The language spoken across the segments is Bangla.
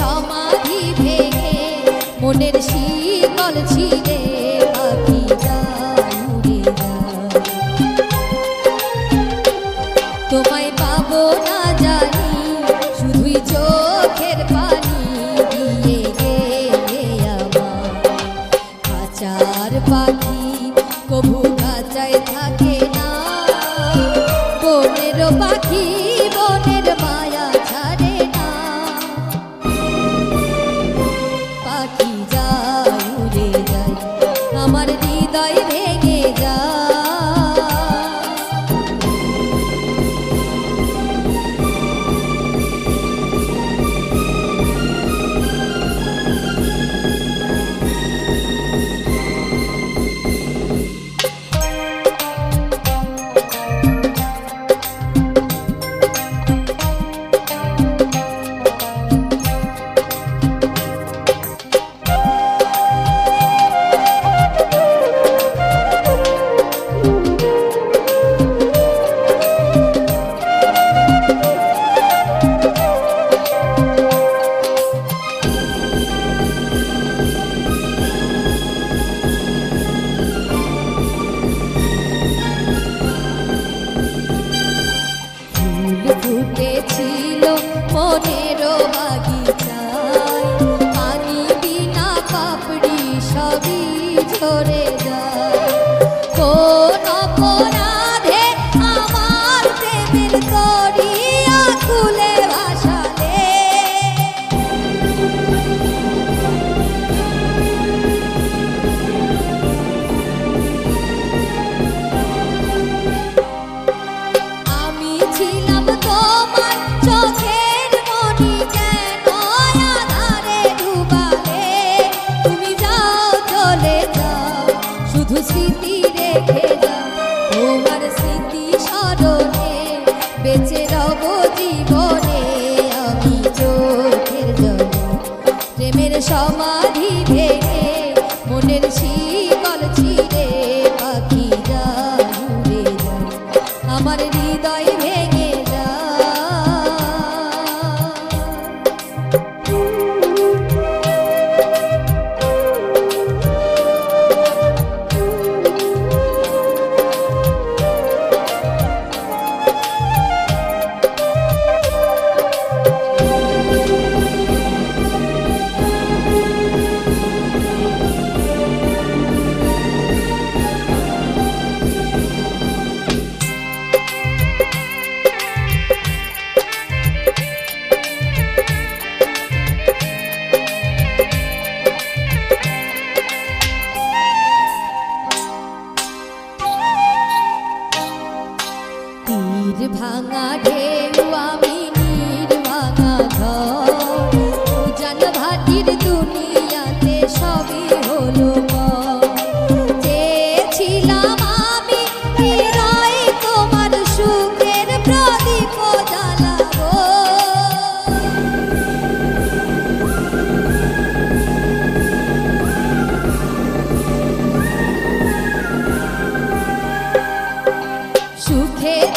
সমাধি ভেঙে মনের শীতল ছিঁড়ে তোমায় পাবো না জানি, শুধুই চোখের পানি দিয়ে গেলে আমার। খাঁচার পাখি কবু সবই ঝরে চলে যাও। শুধু স্মৃতি রেখে যাও। তোমার স্মৃতি স্মরণে বেঁচে রব জীবনে। আমি চোখের জলে প্রেমের সমাধি ভেঙে মনের শীতল ছিঁড়ে পাখি যায় আমার হৃদয় ভেঙে ভাঙা ঢেউ আমি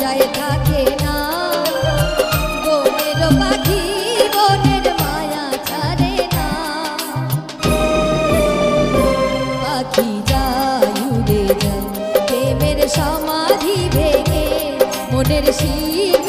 তবু থাকে না। বনের পাখি, বনের মায়া ছাড়ে না। পাখি যায়, উড়ে যায়, প্রেমের সমাধি ভেঙে, মনের শিব